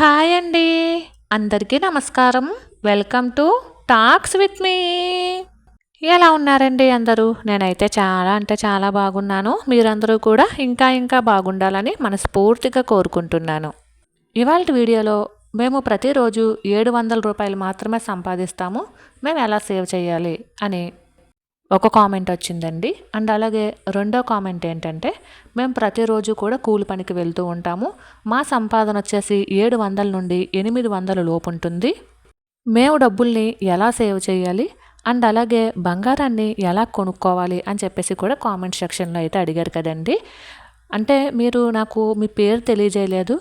Hi అండి. అందరికీ నమస్కారం. Welcome to talks with me ఎలా ఉన్నారండి అందరూ? నేనైతే చాలా అంటే చాలా బాగున్నాను. మీరందరూ కూడా ఇంకా ఇంకా బాగుండాలని మనస్ఫూర్తిగా కోరుకుంటున్నాను. ఇవాళ వీడియోలో మేము ప్రతిరోజు ఏడు వందల రూపాయలు మాత్రమే సంపాదిస్తాము. మేము ఎలా సేవ్ చేయాలి అని ఒక కామెంట్ వచ్చిందండి. అండ్ అలాగే రెండో కామెంట్ ఏంటంటే మేము ప్రతిరోజు కూడా కూలి పనికి వెళ్తూ ఉంటాము. మా సంపాదన వచ్చేసి ఏడు వందల నుండి ఎనిమిది వందల లోపు ఉంటుంది. మేము డబ్బుల్ని ఎలా సేవ్ చేయాలి? అండ్ అలాగే బంగారాన్ని ఎలా కొనుక్కోవాలి? అని చెప్పేసి కూడా కామెంట్ సెక్షన్లో అయితే అడిగారు కదండి. అంటే మీరు నాకు మీ పేరు తెలియజేయలేదు.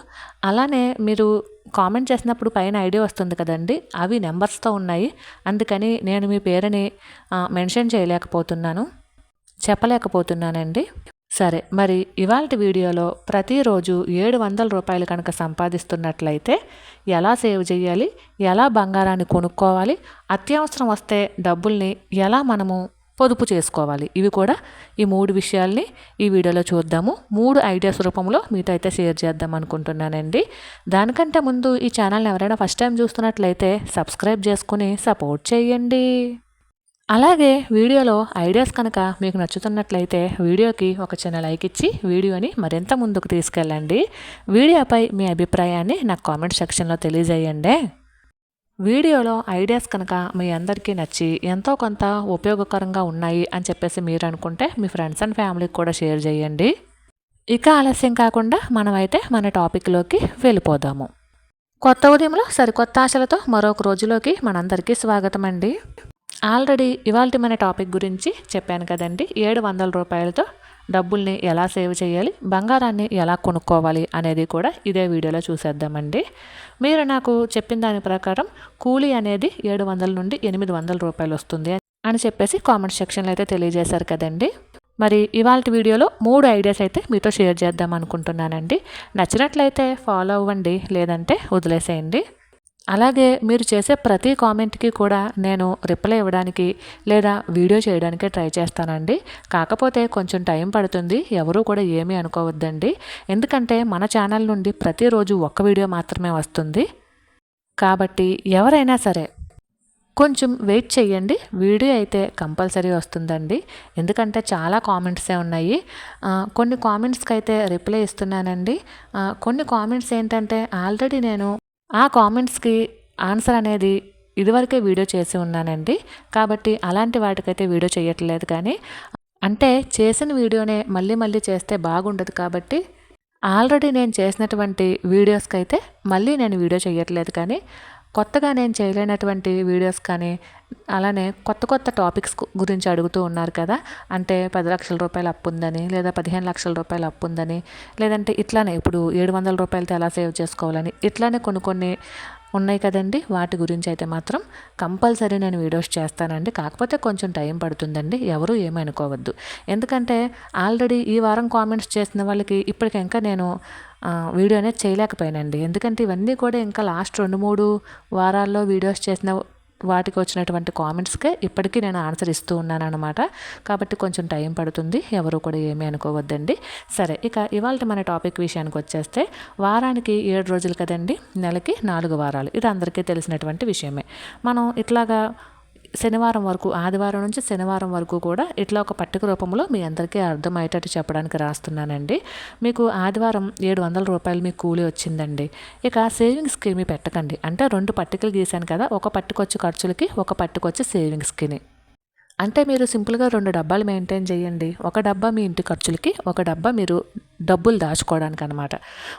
అలానే మీరు కామెంట్ చేసినప్పుడు పైన ఐడి వస్తుంది కదండి అవి నెంబర్స్తో ఉన్నాయి. అందుకని నేను మీ పేరుని మెన్షన్ చేయలేకపోతున్నాను చెప్పలేకపోతున్నానండి. సరే మరి ఇవాళ వీడియోలో ప్రతిరోజు ఏడు వందల రూపాయలు కనుక సంపాదిస్తున్నట్లయితే ఎలా సేవ్ చేయాలి ఎలా బంగారాన్ని కొనుక్కోవాలి అత్యవసరం వస్తే డబ్బుల్ని ఎలా మనము పొదుపు చేసుకోవాలి. ఇవి కూడా ఈ మూడు విషయాల్ని ఈ వీడియోలో చూద్దాము. మూడు ఐడియాస్ రూపంలో మీతో అయితే షేర్ చేద్దాం అనుకుంటున్నానండి. దానికంటే ముందు ఈ ఛానల్ని ఎవరైనా ఫస్ట్ టైం చూస్తున్నట్లయితే సబ్స్క్రైబ్ చేసుకుని సపోర్ట్ చేయండి. అలాగే వీడియోలో ఐడియాస్ కనుక మీకు నచ్చుతున్నట్లయితే వీడియోకి ఒక చిన్న లైక్ ఇచ్చి వీడియోని మరింత ముందుకు తీసుకెళ్ళండి. వీడియోపై మీ అభిప్రాయాన్ని నాకు కామెంట్ సెక్షన్లో తెలియజేయండి. వీడియోలో ఐడియాస్ కనుక మీ అందరికీ నచ్చి ఎంతో కొంత ఉపయోగకరంగా ఉన్నాయి అని చెప్పేసి మీరు అనుకుంటే మీ ఫ్రెండ్స్ అండ్ ఫ్యామిలీకి కూడా షేర్ చేయండి. ఇక ఆలస్యం కాకుండా మనమైతే మన టాపిక్లోకి వెళ్ళిపోదాము. కొత్త ఉదయంలో సరికొత్త ఆశలతో మరొక రోజులోకి మనందరికీ స్వాగతం అండి. ఆల్రెడీ ఇవాళ మన టాపిక్ గురించి చెప్పాను కదండి ఏడు వందల రూపాయలతో డబ్బుల్ని ఎలా సేవ్ చేయాలి బంగారాన్ని ఎలా కొనుక్కోవాలి అనేది కూడా ఇదే వీడియోలో చూసేద్దామండి. మీరు నాకు చెప్పిన దాని ప్రకారం కూలీ అనేది ఏడు వందల నుండి ఎనిమిది వందల రూపాయలు వస్తుంది అని చెప్పేసి కామెంట్ సెక్షన్లో అయితే తెలియజేశారు కదండి. మరి ఇవాళ వీడియోలో మూడు ఐడియాస్ అయితే మీతో షేర్ చేద్దాం అనుకుంటున్నానండి. నచ్చినట్లయితే ఫాలో అవ్వండి లేదంటే వదిలేసేయండి. అలాగే మీరు చేసే ప్రతి కామెంట్కి కూడా నేను రిప్లై ఇవ్వడానికి లేదా వీడియో చేయడానికి ట్రై చేస్తానండి. కాకపోతే కొంచెం టైం పడుతుంది ఎవరూ కూడా ఏమీ అనుకోవద్దండి. ఎందుకంటే మన ఛానల్ నుండి ప్రతిరోజు ఒక్క వీడియో మాత్రమే వస్తుంది. కాబట్టి ఎవరైనా సరే కొంచెం వెయిట్ చేయండి. వీడియో అయితే కంపల్సరీ వస్తుందండి. ఎందుకంటే చాలా కామెంట్సే ఉన్నాయి. కొన్ని కామెంట్స్కి అయితే రిప్లై ఇస్తున్నానండి. కొన్ని కామెంట్స్ ఏంటంటే ఆల్రెడీ నేను ఆ కామెంట్స్కి ఆన్సర్ అనేది ఇదివరకే వీడియో చేసి ఉన్నానండి. కాబట్టి అలాంటి వాటికైతే వీడియో చేయట్లేదు కానీ అంటే చేసిన వీడియోనే మళ్ళీ మళ్ళీ చేస్తే బాగుండదు కాబట్టి ఆల్రెడీ నేను చేసినటువంటి వీడియోస్కి అయితే మళ్ళీ నేను వీడియో చేయట్లేదు కానీ కొత్తగా నేను చేయలేనటువంటి వీడియోస్ కానీ అలానే కొత్త కొత్త టాపిక్స్ గురించి అడుగుతూ ఉన్నారు కదా. అంటే పది లక్షల రూపాయలు అప్పు ఉందని లేదా పదిహేను లక్షల రూపాయలు అప్పు ఉందని లేదంటే ఇట్లానే ఇప్పుడు ఏడు వందల రూపాయలతో ఎలా సేవ్ చేసుకోవాలని ఇట్లానే కొన్ని కొన్ని ఉన్నాయి కదండి. వాటి గురించి అయితే మాత్రం కంపల్సరీ నేను వీడియోస్ చేస్తానండి. కాకపోతే కొంచెం టైం పడుతుందండి. ఎవరు ఏమనుకోవద్దు. ఎందుకంటే ఆల్రెడీ ఈ వారం కామెంట్స్ చేసిన వాళ్ళకి ఇప్పటికి ఇంకా నేను వీడియో అనేది చేయలేకపోయానండి. ఎందుకంటే ఇవన్నీ కూడా ఇంకా లాస్ట్ రెండు మూడు వారాల్లో వీడియోస్ చేసిన వాటికి వచ్చినటువంటి కామెంట్స్కే ఇప్పటికీ నేను ఆన్సర్ ఇస్తూ ఉన్నాను అనమాట కాబట్టి కొంచెం టైం పడుతుంది. ఎవరు కూడా ఏమీ అనుకోవద్దండి. సరే ఇక ఇవాళ మన టాపిక్ విషయానికి వచ్చేస్తే వారానికి ఏడు రోజులు కదండి? నెలకి నాలుగు వారాలు. ఇది అందరికీ తెలిసినటువంటి విషయమే. మనం ఇట్లాగా శనివారం వరకు ఆదివారం నుంచి శనివారం వరకు కూడా ఇట్లా ఒక పట్టిక రూపంలో మీ అందరికీ అర్థమయ్యేటట్టు చెప్పడానికి రాస్తున్నానండి. మీకు ఆదివారం ఏడు వందల రూపాయలు మీకు కూలి వచ్చిందండి. ఇక సేవింగ్స్కి స్కీమ్ పెట్టకండి. అంటే రెండు పట్టికలు గీశాను కదా ఒక పట్టుకొచ్చి ఖర్చులకి ఒక పట్టుకొచ్చి సేవింగ్స్కి అంటే మీరు సింపుల్గా రెండు డబ్బాలు మెయింటైన్ చేయండి. ఒక డబ్బా మీ ఇంటి ఖర్చులకి ఒక డబ్బా మీరు డబ్బులు దాచుకోవడానికి అనమాట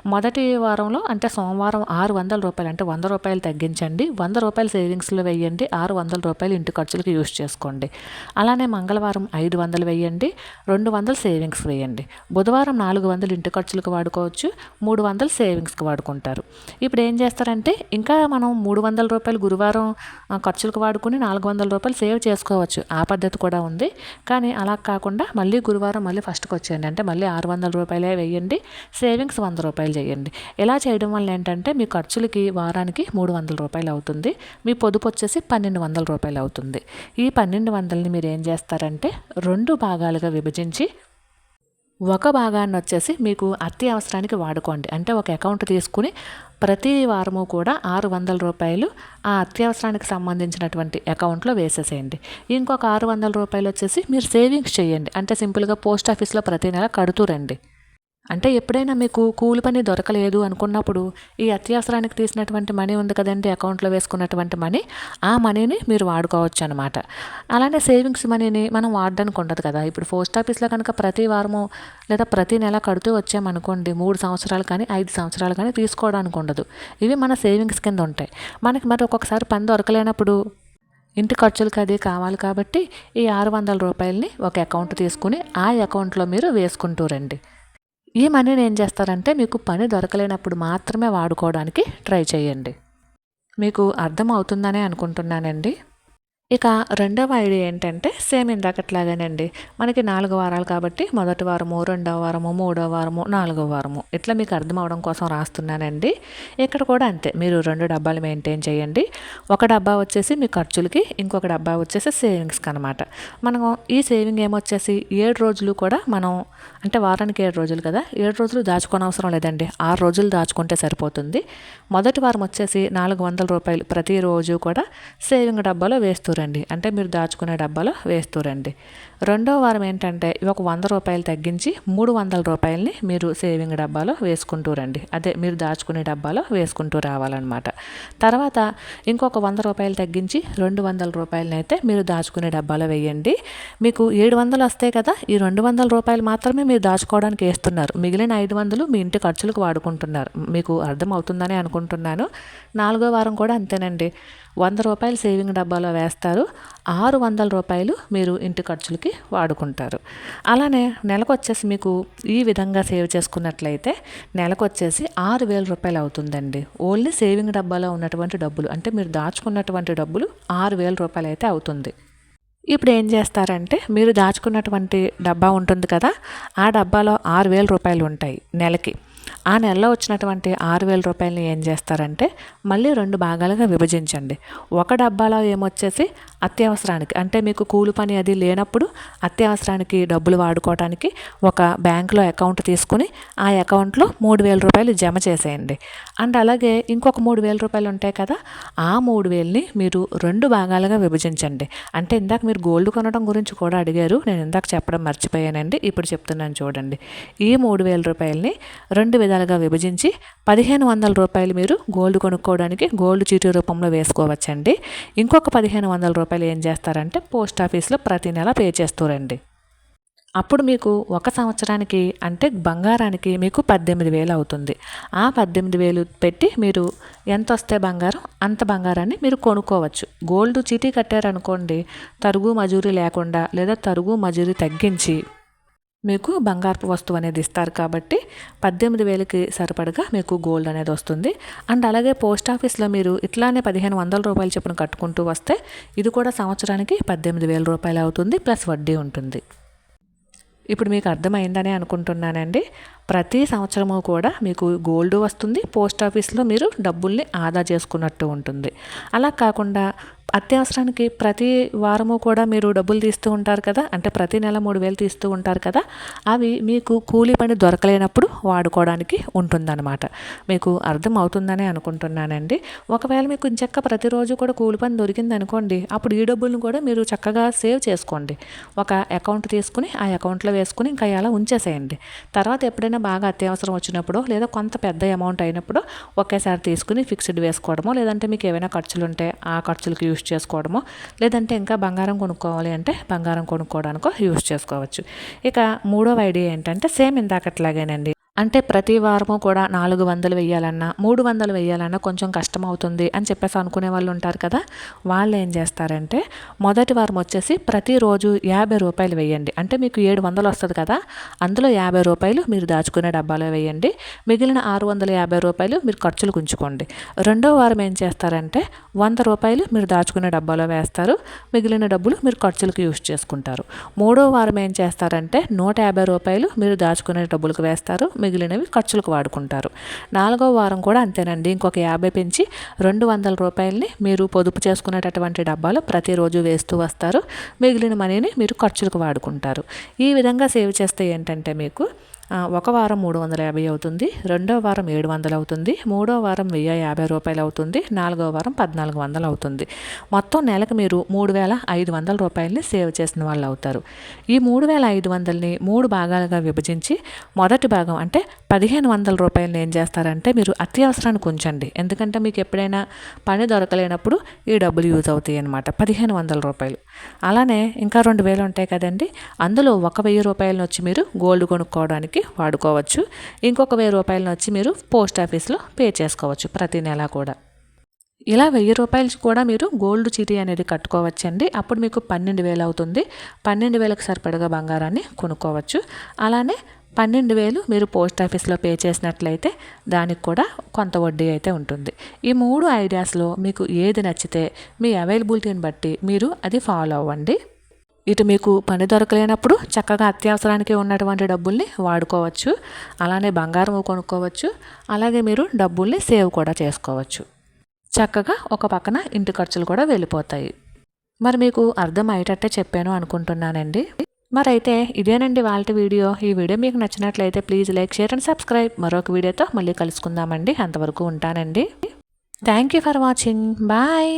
మొదటి వారంలో అంటే సోమవారం ఆరు వందల రూపాయలు అంటే వంద రూపాయలు తగ్గించండి. వంద రూపాయలు సేవింగ్స్లో వేయండి. ఆరు వందల రూపాయలు ఇంటి ఖర్చులకు యూస్ చేసుకోండి. అలానే మంగళవారం ఐదు వందలు వేయండి. రెండు వందలు సేవింగ్స్ వేయండి. బుధవారం నాలుగు వందలు ఇంటి ఖర్చులకు వాడుకోవచ్చు. మూడు వందలు సేవింగ్స్కి వాడుకుంటారు. ఇప్పుడు ఏం చేస్తారంటే ఇంకా మనం మూడు వందల రూపాయలు గురువారం ఖర్చులకు వాడుకుని నాలుగు వందల రూపాయలు సేవ్ చేసుకోవచ్చు. ఆ పద్ధతి కూడా ఉంది. కానీ అలా కాకుండా మళ్ళీ గురువారం మళ్ళీ ఫస్ట్కి వచ్చేయండి అంటే మళ్ళీ ఆరు వందల రూపాయలు ఇరవై వేయండి. సేవింగ్స్ వంద రూపాయలు చేయండి. ఇలా చేయడం వల్ల ఏంటంటే మీ ఖర్చులకి వారానికి మూడు వందల రూపాయలు అవుతుంది. మీ పొదుపు వచ్చేసి పన్నెండు వందల రూపాయలు అవుతుంది. ఈ పన్నెండు వందలని మీరు ఏం చేస్తారంటే రెండు భాగాలుగా విభజించి ఒక భాగాన్ని వచ్చేసి మీకు అత్యవసరానికి వాడుకోండి. అంటే ఒక అకౌంట్ తీసుకుని ప్రతి వారము కూడా ఆరు వందల రూపాయలు ఆ అత్యవసరానికి సంబంధించినటువంటి అకౌంట్లో వేసేసేయండి. ఇంకొక ఆరు వందల రూపాయలు వచ్చేసి మీరు సేవింగ్స్ చేయండి. అంటే సింపుల్గా పోస్ట్ ఆఫీస్లో ప్రతి నెల కడుతూ రండి. అంటే ఎప్పుడైనా మీకు కూలి పని దొరకలేదు అనుకున్నప్పుడు ఈ అత్యవసరానికి తీసినటువంటి మనీ ఉంది కదండి అకౌంట్లో వేసుకున్నటువంటి మనీ ఆ మనీని మీరు వాడుకోవచ్చు అనమాట అలానే సేవింగ్స్ మనీని మనం వాడడానికి ఉండదు కదా. ఇప్పుడు పోస్ట్ ఆఫీస్లో కనుక ప్రతి వారము లేదా ప్రతి నెల కడుతూ వచ్చామనుకోండి మూడు సంవత్సరాలు కానీ ఐదు సంవత్సరాలు కానీ తీసుకోవడానికి ఉండదు. ఇవి మన సేవింగ్స్ కింద ఉంటాయి. మనకి మరి ఒక్కొక్కసారి పని దొరకలేనప్పుడు ఇంటి ఖర్చులకు అది కావాలి కాబట్టి ఈ ఆరు వందల రూపాయలని ఒక అకౌంట్ తీసుకుని ఆ అకౌంట్లో మీరు వేసుకుంటూ రండి. ఈ మనీని ఏం చేస్తారంటే మీకు పని దొరకలేనప్పుడు మాత్రమే వాడుకోవడానికి ట్రై చేయండి. మీకు అర్థం అవుతుందనే అనుకుంటున్నానండి. ఇక రెండవ ఐడియా ఏంటంటే సేమ్ ఇందాకట్లాగానండి. మనకి నాలుగు వారాలు కాబట్టి మొదటి వారము రెండవ వారము మూడవ వారము నాలుగవ వారము. ఇట్లా మీకు అర్థం అవడం కోసం రాస్తున్నానండి. ఇక్కడ కూడా అంతే. మీరు రెండు డబ్బాలు మెయింటైన్ చేయండి. ఒక డబ్బా వచ్చేసి మీ ఖర్చులకి ఇంకొక డబ్బా వచ్చేసి సేవింగ్స్కి అనమాట మనం ఈ సేవింగ్ ఏమొచ్చేసి ఏడు రోజులు కూడా మనం అంటే వారానికి ఏడు రోజులు కదా ఏడు రోజులు దాచుకోని అవసరం లేదండి. ఆరు రోజులు దాచుకుంటే సరిపోతుంది. మొదటి వారం వచ్చేసి నాలుగు వందల రూపాయలు ప్రతిరోజు కూడా సేవింగ్ డబ్బాలో వేస్తూరండి. అంటే మీరు దాచుకునే డబ్బాలో వేస్తూరండి. రెండో వారం ఏంటంటే ఒక వంద రూపాయలు తగ్గించి మూడు వందల రూపాయలని మీరు సేవింగ్ డబ్బాలో వేసుకుంటూ రండి. అదే మీరు దాచుకునే డబ్బాలో వేసుకుంటూ రావాలన్నమాట. తర్వాత ఇంకొక వంద రూపాయలు తగ్గించి రెండు వందల రూపాయలని అయితే మీరు దాచుకునే డబ్బాలో వేయండి. మీకు ఏడు వందలు వస్తాయి కదా ఈ రెండు వందల రూపాయలు మాత్రమే మీరు దాచుకోవడానికి వేస్తున్నారు. మిగిలిన ఐదు వందలు మీ ఇంటి ఖర్చులకు వాడుకుంటున్నారు. మీకు అర్థమవుతుందని అనుకుంటున్నాను. నాలుగో వారం కూడా అంతేనండి. వంద రూపాయలు సేవింగ్ డబ్బాలో వేస్తారు. ఆరు వందల రూపాయలు మీరు ఇంటి ఖర్చులకి వాడుకుంటారు. అలానే నెలకు వచ్చేసి మీకు ఈ విధంగా సేవ్ చేసుకున్నట్లయితే నెలకు వచ్చేసి ఆరు వేల రూపాయలు అవుతుందండి. ఓన్లీ సేవింగ్ డబ్బాలో ఉన్నటువంటి డబ్బులు అంటే మీరు దాచుకున్నటువంటి డబ్బులు ఆరు వేల రూపాయలు అయితే అవుతుంది. ఇప్పుడు ఏం చేస్తారంటే మీరు దాచుకున్నటువంటి డబ్బా ఉంటుంది కదా ఆ డబ్బాలో ఆరు వేల రూపాయలు ఉంటాయి నెలకి. ఆ నెలలో వచ్చినటువంటి ఆరు వేల రూపాయలని ఏం చేస్తారంటే మళ్ళీ రెండు భాగాలుగా విభజించండి. ఒక డబ్బాలో ఏమొచ్చేసి అత్యవసరానికి అంటే మీకు కూలి పని అది లేనప్పుడు అత్యవసరానికి డబ్బులు వాడుకోవడానికి ఒక బ్యాంకులో అకౌంట్ తీసుకుని ఆ అకౌంట్లో మూడు వేల రూపాయలు జమ చేసేయండి. అండ్ అలాగే ఇంకొక మూడు వేల రూపాయలు ఉంటాయి కదా ఆ మూడు వేలని మీరు రెండు భాగాలుగా విభజించండి. అంటే ఇందాక మీరు గోల్డ్ కొనడం గురించి కూడా అడిగారు నేను ఇందాక చెప్పడం మర్చిపోయానండి ఇప్పుడు చెప్తున్నాను చూడండి. ఈ మూడు వేల రూపాయలని రెండు విధాలుగా విభజించి పదిహేను వందల రూపాయలు మీరు గోల్డ్ కొనుక్కోవడానికి గోల్డ్ చీటీ రూపంలో వేసుకోవచ్చండి. ఇంకొక పదిహేను వందల రూపాయలు ఏం చేస్తారంటే పోస్ట్ ఆఫీస్లో ప్రతి నెల పే చేస్తారండి. అప్పుడు మీకు ఒక సంవత్సరానికి అంటే బంగారానికి మీకు పద్దెనిమిది వేలు అవుతుంది. ఆ పద్దెనిమిది వేలు పెట్టి మీరు ఎంత వస్తే బంగారం అంత బంగారాన్ని మీరు కొనుక్కోవచ్చు. గోల్డ్ చీటీ కట్టారనుకోండి తరుగు మజూరీ లేకుండా లేదా తరుగు మజూరీ తగ్గించి మీకు బంగారపు వస్తువు అనేది ఇస్తారు కాబట్టి పద్దెనిమిది వేలకి సరిపడగా మీకు గోల్డ్ అనేది వస్తుంది. అండ్ అలాగే పోస్ట్ ఆఫీస్లో మీరు ఇట్లానే పదిహేను వందల రూపాయలు చొప్పున కట్టుకుంటూ వస్తే ఇది కూడా సంవత్సరానికి పద్దెనిమిది వేల రూపాయలు అవుతుంది ప్లస్ వడ్డీ ఉంటుంది. ఇప్పుడు మీకు అర్థమైందనే అనుకుంటున్నానండి. ప్రతి సంవత్సరము కూడా మీకు గోల్డ్ వస్తుంది పోస్ట్ ఆఫీస్లో మీరు డబ్బుల్ని ఆదా చేసుకున్నట్టు ఉంటుంది. అలా కాకుండా అత్యవసరానికి ప్రతి వారము కూడా మీరు డబ్బులు తీస్తూ ఉంటారు కదా అంటే ప్రతి నెల మూడు వేలు తీస్తూ ఉంటారు కదా అవి మీకు కూలీ పని దొరకలేనప్పుడు వాడుకోవడానికి ఉంటుందన్నమాట. మీకు అర్థం అవుతుందని అనుకుంటున్నానండి. ఒకవేళ మీకు ఇంచక్క ప్రతిరోజు కూడా కూలి పని దొరికింది అనుకోండి అప్పుడు ఈ డబ్బులను కూడా మీరు చక్కగా సేవ్ చేసుకోండి. ఒక అకౌంట్ తీసుకుని ఆ అకౌంట్లో వేసుకుని ఇంకా అలా ఉంచేసేయండి. తర్వాత ఎప్పుడైనా బాగా అత్యవసరం వచ్చినప్పుడు లేదా కొంత పెద్ద అమౌంట్ అయినప్పుడు ఒకేసారి తీసుకుని ఫిక్స్డ్ వేసుకోవడమో లేదంటే మీకు ఏమైనా ఖర్చులు ఉంటే ఆ ఖర్చులకు యూస్ చేసుకోవడమో లేదంటే ఇంకా బంగారం కొనుక్కోవాలి అంటే బంగారం కొనుక్కోవడానికో యూస్ చేసుకోవచ్చు. ఇక మూడవ ఐడియా ఏంటంటే సేమ్ ఇందాకట్లాగేనండి. అంటే ప్రతి వారము కూడా నాలుగు వందలు వెయ్యాలన్నా మూడు వందలు వెయ్యాలన్నా కొంచెం కష్టం అవుతుంది అని చెప్పేసి అనుకునే వాళ్ళు ఉంటారు కదా వాళ్ళు ఏం చేస్తారంటే మొదటి వారం వచ్చేసి ప్రతిరోజు యాభై రూపాయలు వేయండి అంటే మీకు ఏడు వందలు వస్తుంది కదా అందులో యాభై రూపాయలు మీరు దాచుకునే డబ్బాలో వేయండి మిగిలిన ఆరు వందల యాభై రూపాయలు మీరు ఖర్చులు ఉంచుకోండి రెండో వారం ఏం చేస్తారంటే వంద రూపాయలు మీరు దాచుకునే డబ్బాలో వేస్తారు మిగిలిన డబ్బులు మీరు ఖర్చులకు యూజ్ చేసుకుంటారు. మూడో వారం ఏం చేస్తారంటే నూట యాభై రూపాయలు మీరు దాచుకునే డబ్బులకు వేస్తారు మిగిలినవి ఖర్చులకు వాడుకుంటారు. నాలుగో వారం కూడా అంతేనండి. ఇంకొక యాభై పెంచి రెండు వందల రూపాయలని మీరు పొదుపు చేసుకునేటటువంటి డబ్బాలు ప్రతిరోజు వేస్తూ వస్తారు. మిగిలిన మనీని మీరు ఖర్చులకు వాడుకుంటారు. ఈ విధంగా సేవ్ చేస్తే ఏంటంటే మీకు ఒక వారం మూడు వందల యాభై అవుతుంది రెండో వారం ఏడు వందలు అవుతుంది మూడో వారం వెయ్యి యాభై రూపాయలు అవుతుంది నాలుగో వారం పద్నాలుగు వందలు అవుతుంది. మొత్తం నెలకు మీరు మూడు వేల ఐదు వందల రూపాయలని సేవ్ చేసిన వాళ్ళు అవుతారు. ఈ మూడు వేల ఐదు వందలని మూడు భాగాలుగా విభజించి మొదటి భాగం అంటే పదిహేను వందల రూపాయలని ఏం చేస్తారంటే మీరు అత్యవసరానికి ఉంచండి ఎందుకంటే మీకు ఎప్పుడైనా పని దొరకలేనప్పుడు ఈ డబ్బులు యూజ్ అవుతాయి అనమాట పదిహేను వందల రూపాయలు. అలానే ఇంకా రెండు వేలు ఉంటాయి కదండి అందులో ఒక వెయ్యి రూపాయలను వచ్చి మీరు గోల్డ్ కొనుక్కోవడానికి వాడుకోవచ్చు. ఇంకొక వెయ్యి రూపాయలను వచ్చి మీరు పోస్ట్ ఆఫీస్లో పే చేసుకోవచ్చు ప్రతి నెల కూడా. ఇలా వెయ్యి రూపాయలు కూడా మీరు గోల్డ్ చీటీ అనేది కట్టుకోవచ్చండి. అప్పుడు మీకు పన్నెండు వేలు అవుతుంది. పన్నెండు వేలకు సరిపడగా బంగారాన్ని కొనుక్కోవచ్చు. అలానే పన్నెండు వేలు మీరు పోస్ట్ ఆఫీస్లో పే చేసినట్లయితే దానికి కూడా కొంత వడ్డీ అయితే ఉంటుంది. ఈ మూడు ఐడియాస్లో మీకు ఏది నచ్చితే మీ అవైలబిలిటీని బట్టి మీరు అది ఫాలో అవ్వండి. ఇటు మీకు పని దొరకలేనప్పుడు చక్కగా అత్యవసరానికి ఉన్నటువంటి డబ్బుల్ని వాడుకోవచ్చు. అలానే బంగారం కొనుక్కోవచ్చు. అలాగే మీరు డబ్బుల్ని సేవ్ కూడా చేసుకోవచ్చు. చక్కగా ఒక పక్కన ఇంటి ఖర్చులు కూడా వెళ్ళిపోతాయి. మరి మీకు అర్థం అయ్యేటట్టే చెప్పాను అనుకుంటున్నానండి. మరైతే ఇదేనండి వాళ్ళ వీడియో. ఈ వీడియో మీకు నచ్చినట్లయితే please like share and subscribe. మరొక వీడియోతో మళ్ళీ కలుసుకుందామండి. అంతవరకు ఉంటానండి. Thank you for watching. Bye.